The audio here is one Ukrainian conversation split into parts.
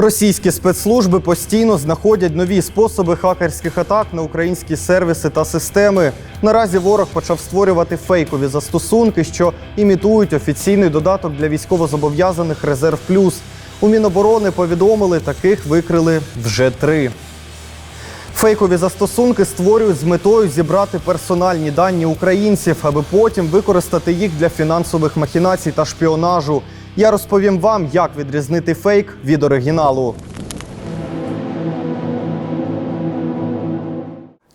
Російські спецслужби постійно знаходять нові способи хакерських атак на українські сервіси та системи. Наразі ворог почав створювати фейкові застосунки, що імітують офіційний додаток для військовозобов'язаних Резерв Плюс. У Міноборони повідомили, таких викрили вже три. Фейкові застосунки створюють з метою зібрати персональні дані українців, аби потім використати їх для фінансових махінацій та шпіонажу. Я розповім вам, як відрізнити фейк від оригіналу.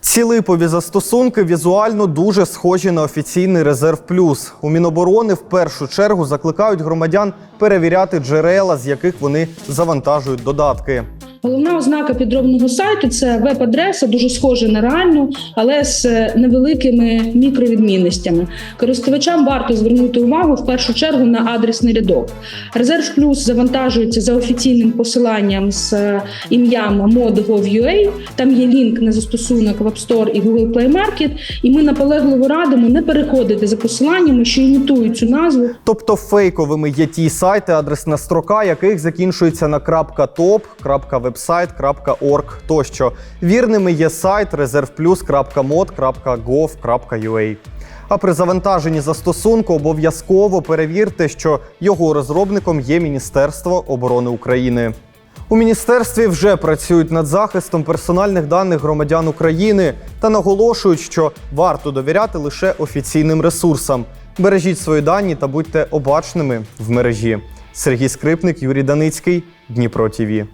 Ці липові застосунки візуально дуже схожі на офіційний резерв плюс. У Міноборони в першу чергу закликають громадян перевіряти джерела, з яких вони завантажують додатки. Головна ознака підробного сайту це веб-адреса, дуже схожа на реальну, але з е, невеликими мікровідмінностями. Користувачам варто звернути увагу в першу чергу на адресний рядок. Резерв плюс завантажується за офіційним посиланням з е, ім'ям mod.gov.ua. Там є лінк на застосунок в App Store і Google Play Market. І ми наполегливо радимо не переходити за посиланнями, що імітують цю назву. Тобто фейковими є ті сайти, адресна строка яких закінчується на .top, .website, .org тощо. Вірними є сайт reservplus.mod.gov.ua. А при завантаженні застосунку обов'язково перевірте, що його розробником є Міністерство оборони України. У міністерстві вже працюють над захистом персональних даних громадян України та наголошують, що варто довіряти лише офіційним ресурсам. Бережіть свої дані та будьте обачними в мережі. Сергій Скрипник, Юрій Даницький, Дніпро ТІВІ.